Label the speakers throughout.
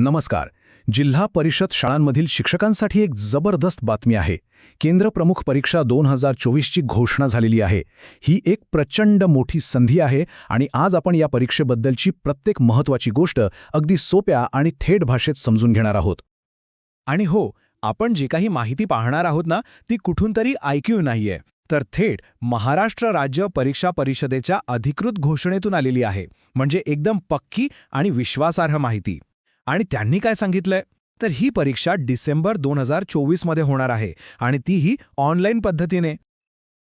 Speaker 1: नमस्कार. जिल्हा परिषद शाळांमधील शिक्षकांसाठी एक जबरदस्त बातमी आहे. केंद्र प्रमुख परीक्षा दोन हजार चोवीसची घोषणा झालेली आहे. ही एक प्रचंड मोठी संधी आहे आणि आज आपण या परीक्षेबद्दलची प्रत्येक महत्त्वाची गोष्ट अगदी सोप्या आणि थेट भाषेत समजून घेणार आहोत.
Speaker 2: आणि हो आपण जी काही माहिती पाहणार आहोत ना ती कुठून तरी ऐक्यू नाहीये. तर थेट महाराष्ट्र राज्य परीक्षा परिषदेच्या अधिकृत घोषणेतून आलेली आहे. म्हणजे एकदम पक्की आणि विश्वासार्ह माहिती. आणि त्यांनी काय सांगितलंय? तर ही परीक्षा डिसेंबर दोन हजार चोवीसमध्ये होणार आहे आणि तीही ऑनलाईन पद्धतीने.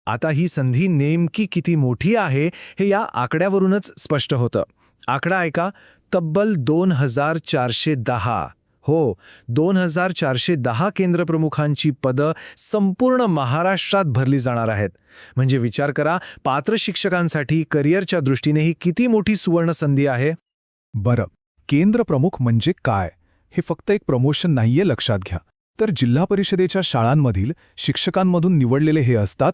Speaker 2: आता ही संधी नेमकी किती मोठी आहे हे या आकड्यावरूनच स्पष्ट होतं. आकडा ऐका. तब्बल दोन हजार चारशे दहा. हो दोन हजार चारशे दहा केंद्रप्रमुखांची पदं संपूर्ण महाराष्ट्रात भरली जाणार आहेत. म्हणजे विचार करा पात्र शिक्षकांसाठी करिअरच्या दृष्टीने ही किती मोठी सुवर्ण संधी आहे?
Speaker 1: बरं केंद्र प्रमुख म्हणजे काय? हे फक्त एक प्रमोशन नाहीये लक्षात घ्या. तर जिल्हा परिषदेच्या शाळांमधील शिक्षकांमधून निवडलेले हे असतात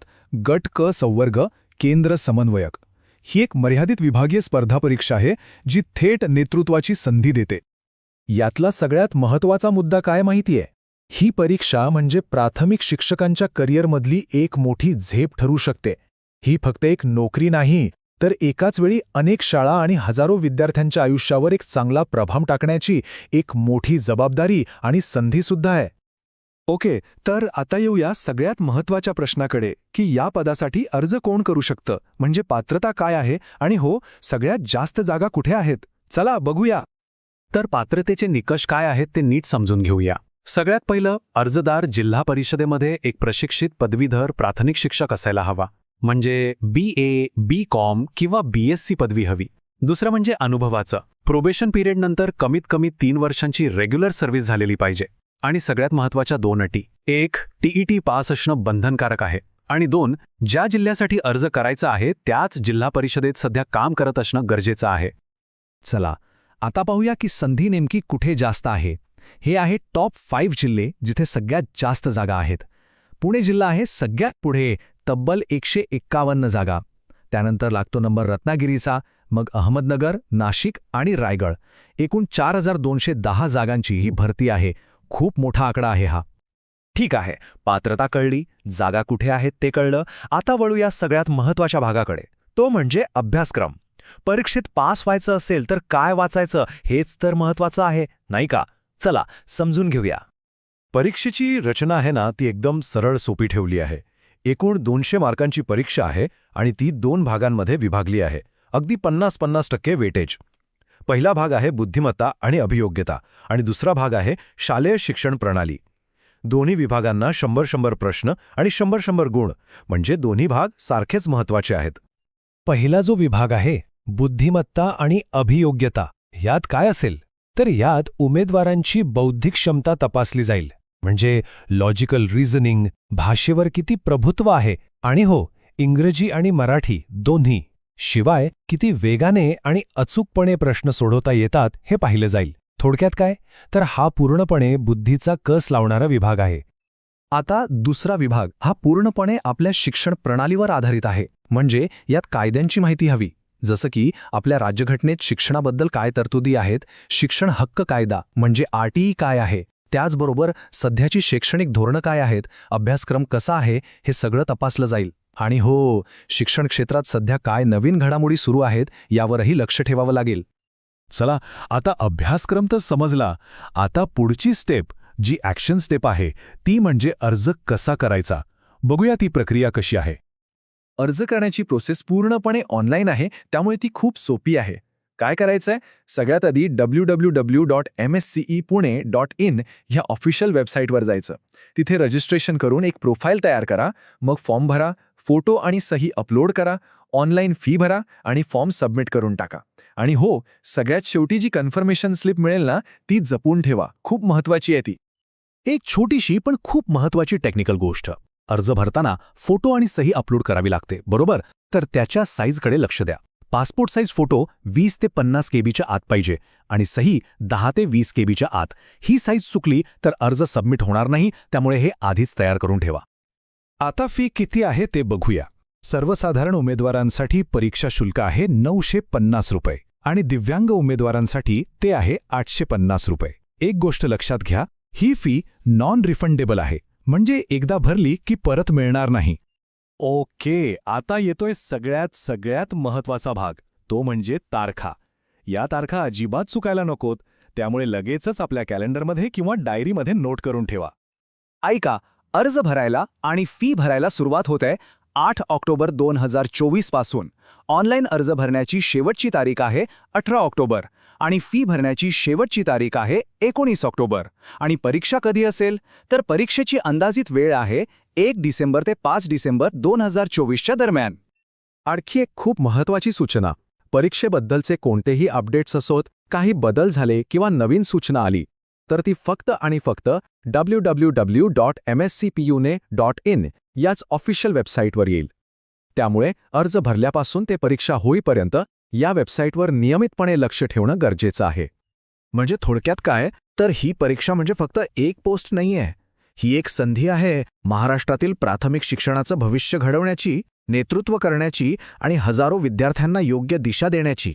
Speaker 1: गट क संवर्ग केंद्र समन्वयक. ही एक मर्यादित विभागीय स्पर्धा परीक्षा आहे जी थेट नेतृत्वाची संधी देते.
Speaker 2: यातला सगळ्यात महत्त्वाचा मुद्दा काय माहितीये? ही परीक्षा म्हणजे प्राथमिक शिक्षकांच्या करिअरमधली एक मोठी झेप ठरू शकते. ही फक्त एक नोकरी नाही तर एकाच वेळी अनेक शाळा आणि हजारो विद्यार्थ्यांच्या आयुष्यावर एक चांगला प्रभाव टाकण्याची एक मोठी जबाबदारी आणि संधीसुद्धा आहे. ओके तर आता येऊया सगळ्यात महत्त्वाच्या प्रश्नाकडे की या पदासाठी अर्ज कोण करू शकतं? म्हणजे पात्रता काय आहे? आणि हो सगळ्यात जास्त जागा कुठे आहेत? चला बघूया.
Speaker 3: तर पात्रतेचे निकष काय आहेत ते नीट समजून घेऊया. सगळ्यात पहिलं अर्जदार जिल्हा परिषदेमध्ये एक प्रशिक्षित पदवीधर प्राथमिक शिक्षक असायला हवा. म्हणजे बी ए बी कॉम किंवा बी एस सी पदवी हवी. दुसरं म्हणजे अनुभवाचं. प्रोबेशन पिरियडनंतर कमीत कमी तीन वर्षांची रेग्युलर सर्व्हिस झालेली पाहिजे. आणि सगळ्यात महत्त्वाच्या दोन अटी. एक टीईटी पास असणं बंधनकारक आहे. आणि दोन ज्या जिल्ह्यासाठी अर्ज करायचा आहे त्याच जिल्हा परिषदेत सध्या काम करत असणं गरजेचं आहे.
Speaker 2: चला आता पाहूया की संधी नेमकी कुठे जास्त आहे. हे आहे टॉप फाईव्ह जिल्हे जिथे सगळ्यात जास्त जागा आहेत. पुणे जिल्हा आहे सगळ्यात पुढे. तब्बल एकशे एक्कावन्न जागा. त्यानंतर लागतो नंबर रत्नागिरीचा मग अहमदनगर नाशिक आणि रायगड. एकूण चार हजार दोनशे दहा जागांची ही भरती आहे. खूप मोठा आकडा आहे हा. ठीक आहे पात्रता कळली. जागा कुठे आहेत ते कळलं. आता वळूया सगळ्यात महत्त्वाच्या भागाकडे. तो म्हणजे अभ्यासक्रम. परीक्षेत पास व्हायचं असेल तर काय वाचायचं हेच तर महत्वाचं आहे नाही का? चला समजून घेऊया. परीक्षेची रचना आहे ना ती एकदम सरळ सोपी ठेवली आहे. एकूण दोनशे मार्कांची परीक्षा आहे आणि ती दोन भागांमध्ये विभागली आहे. अगदी पन्नास पन्नास टक्के वेटेज. पहिला भाग आहे बुद्धिमत्ता आणि अभियोग्यता आणि दुसरा भाग आहे शालेय शिक्षण प्रणाली. दोन्ही विभागांना शंभर शंभर प्रश्न आणि शंभर शंभर गुण म्हणजे दोन्ही भाग सारखेच महत्त्वाचे आहेत. पहिला जो विभाग आहे बुद्धिमत्ता आणि अभियोग्यता यात काय असेल? तर यात उमेदवारांची बौद्धिक क्षमता तपासली जाईल. म्हणजे लॉजिकल रिझनिंग भाषेवर किती प्रभुत्व आहे आणि हो इंग्रजी आणि मराठी दोन्ही शिवाय किती वेगाने आणि अचूकपणे प्रश्न सोडवता येतात हे पाहिलं जाईल. थोडक्यात काय? तर हा पूर्णपणे बुद्धीचा कस लावणारा विभाग आहे. आता दुसरा विभाग हा पूर्णपणे आपल्या शिक्षण प्रणालीवर आधारित आहे. म्हणजे यात कायद्यांची माहिती हवी. जसं की आपल्या राज्यघटनेत शिक्षणाबद्दल काय तरतुदी आहेत? शिक्षण हक्क कायदा म्हणजे आरटीई काय आहे? त्याचबरोबर सध्याची शैक्षणिक धोरणं काय आहेत? अभ्यासक्रम कसा आहे? हे सगळं तपासलं जाईल. आणि हो शिक्षण क्षेत्रात सध्या काय नवीन घडामोडी सुरू आहेत यावरही लक्ष ठेवावं लागेल. चला आता अभ्यासक्रम तर समजला. आता पुढची स्टेप जी ॲक्शन स्टेप आहे ती म्हणजे अर्ज कसा करायचा? बघूया ती प्रक्रिया कशी आहे. अर्ज करण्याची प्रोसेस पूर्णपणे ऑनलाईन आहे त्यामुळे ती खूप सोपी आहे. काय करायचंय? सगळ्यात आधी W W W dot M S C E Pune dot in ह्या ऑफिशियल वेबसाईटवर जायचं. तिथे रजिस्ट्रेशन करून एक प्रोफाईल तयार करा मग फॉर्म भरा फोटो आणि सही अपलोड करा ऑनलाईन फी भरा आणि फॉर्म सबमिट करून टाका. आणि हो सगळ्यात शेवटी जी कन्फर्मेशन स्लिप मिळेल ना ती जपून ठेवा. खूप महत्वाची आहे ती. एक छोटीशी पण खूप महत्वाची टेक्निकल गोष्ट. अर्ज भरताना फोटो आणि सही अपलोड करावी लागते बरोबर? तर त्याच्या साईजकडे लक्ष द्या. पासपोर्ट साईज फोटो वीस ते पन्नास केबीच्या आत पाहिजे आणि सही दहा ते वीस केबीच्या आत. ही साईज चुकली तर अर्ज सबमिट होणार नाही त्यामुळे हे आधीच तयार करून ठेवा. आता फी किती आहे ते बघूया. सर्वसाधारण उमेदवारांसाठी परीक्षा शुल्क आहे नऊशे पन्नास रुपये आणि दिव्यांग उमेदवारांसाठी ते आहे आठशे पन्नास रुपये. एक गोष्ट लक्षात घ्या ही फी नॉन रिफंडेबल आहे म्हणजे एकदा भरली की परत मिळणार नाही.
Speaker 4: ओके आता येतोय सगळ्यात सगळ्यात महत्त्वाचा भाग तो म्हणजे तारखा. या तारखा अजिबात चुकायला नकोत त्यामुळे लगेचच आपल्या कॅलेंडरमध्ये किंवा डायरीमध्ये नोट करून ठेवा.
Speaker 2: ऐका अर्ज भरायला आणि फी भरायला सुरुवात होते आठ ऑक्टोबर दोन हजार चोवीसपासून. ऑनलाईन अर्ज भरण्याची शेवटची तारीख आहे अठरा ऑक्टोबर आणि फी भरण्याची शेवटची तारीख आहे एकोणीस ऑक्टोबर. आणि परीक्षा कधी असेल? तर परीक्षेची अंदाजित वेळ आहे एक डिसेंबर ते पाच डिसेंबर दोन हजार चोवीसच्या दरम्यान.
Speaker 3: आणखी एक खूप महत्वाची सूचना. परीक्षेबद्दलचे कोणतेही अपडेट्स असोत काही बदल झाले किंवा नवीन सूचना आली तर ती फक्त आणि फक्त W W W dot M S C P यूने dot in याच ऑफिशियल वेबसाईटवर येईल. त्यामुळे अर्ज भरल्यापासून ते परीक्षा होईपर्यंत या वेबसाईटवर नियमितपणे लक्ष ठेवणं गरजेचं आहे.
Speaker 1: म्हणजे थोडक्यात काय? तर ही परीक्षा म्हणजे फक्त एक पोस्ट नाहीये. ही एक संधी आहे महाराष्ट्रातील प्राथमिक शिक्षणाचं भविष्य घडवण्याची नेतृत्व करण्याची आणि हजारो विद्यार्थ्यांना योग्य दिशा देण्याची.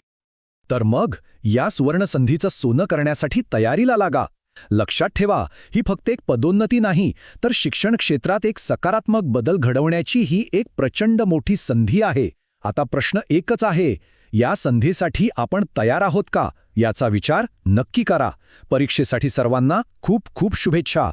Speaker 2: तर मग या सुवर्णसंधीचं सोनं करण्यासाठी तयारीला लागा. लक्षात ठेवा ही फक्त एक पदोन्नती नाही तर शिक्षण क्षेत्रात एक सकारात्मक बदल घडवण्याची ही एक प्रचंड मोठी संधी आहे. आता प्रश्न एकच आहे या संधीसाठी आपण तयार आहोत का? याचा विचार नक्की करा. परीक्षेसाठी सर्वांना खूप खूप शुभेच्छा.